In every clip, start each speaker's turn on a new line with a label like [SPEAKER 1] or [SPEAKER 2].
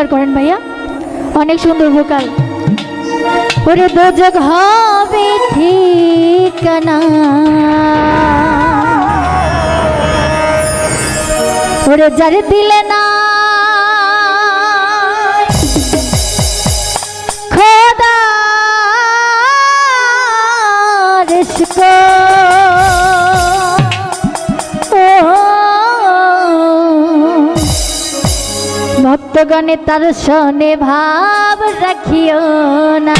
[SPEAKER 1] Share করেন ভাইয়া। অনেক সুন্দর ভোকাল ওরে দোজক হবে ঠিকানা। ওরে যার দিলে না মনে তার শোনে ভাব রাখিও না।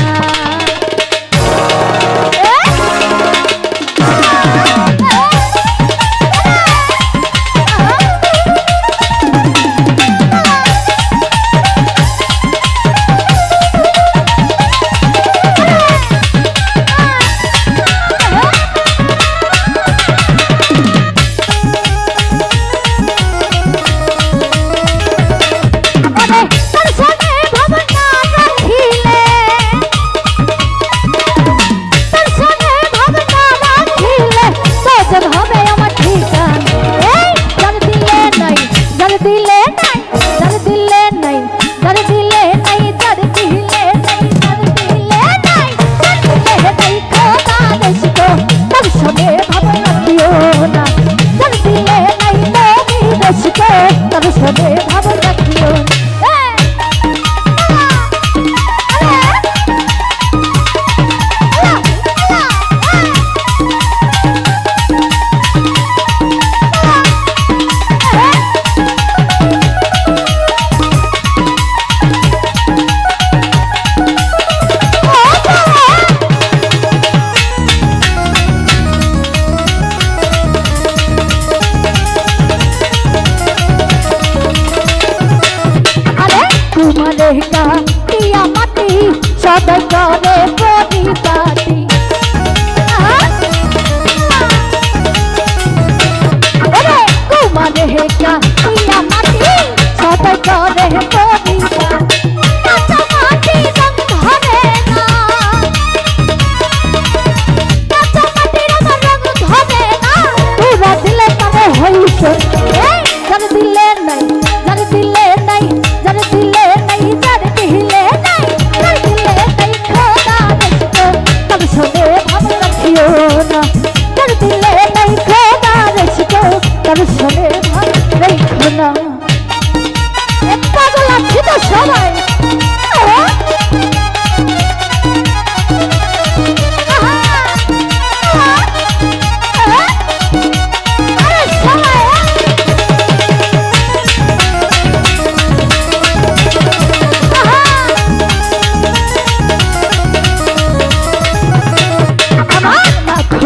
[SPEAKER 1] দেখা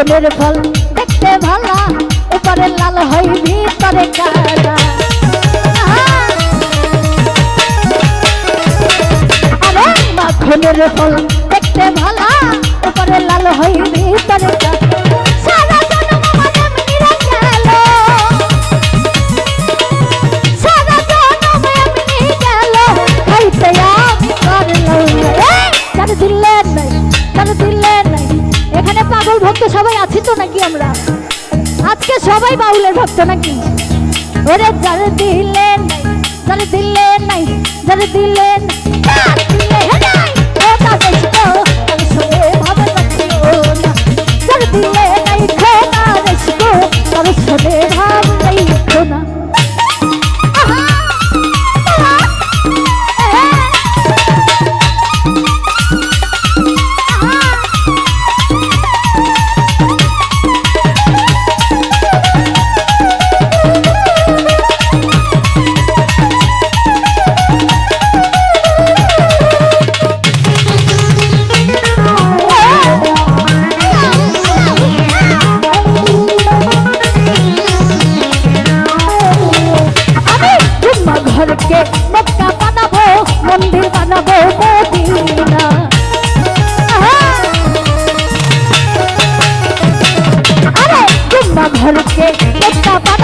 [SPEAKER 1] মনের ফল দেখতে ভালা, উপরে লাল হয় ভিতরে কালা। আরে, মাখনের ফল দেখতে ভালা, উপরে লাল হয় ভিতরে কালা। আজকে সবাই আছি তো নাকি আমরা? আজকে সবাই বাউলের ভক্ত নাকি? ওরে যার দিলেন যার দিলেন নাই, যার দিলেন দেখে একটা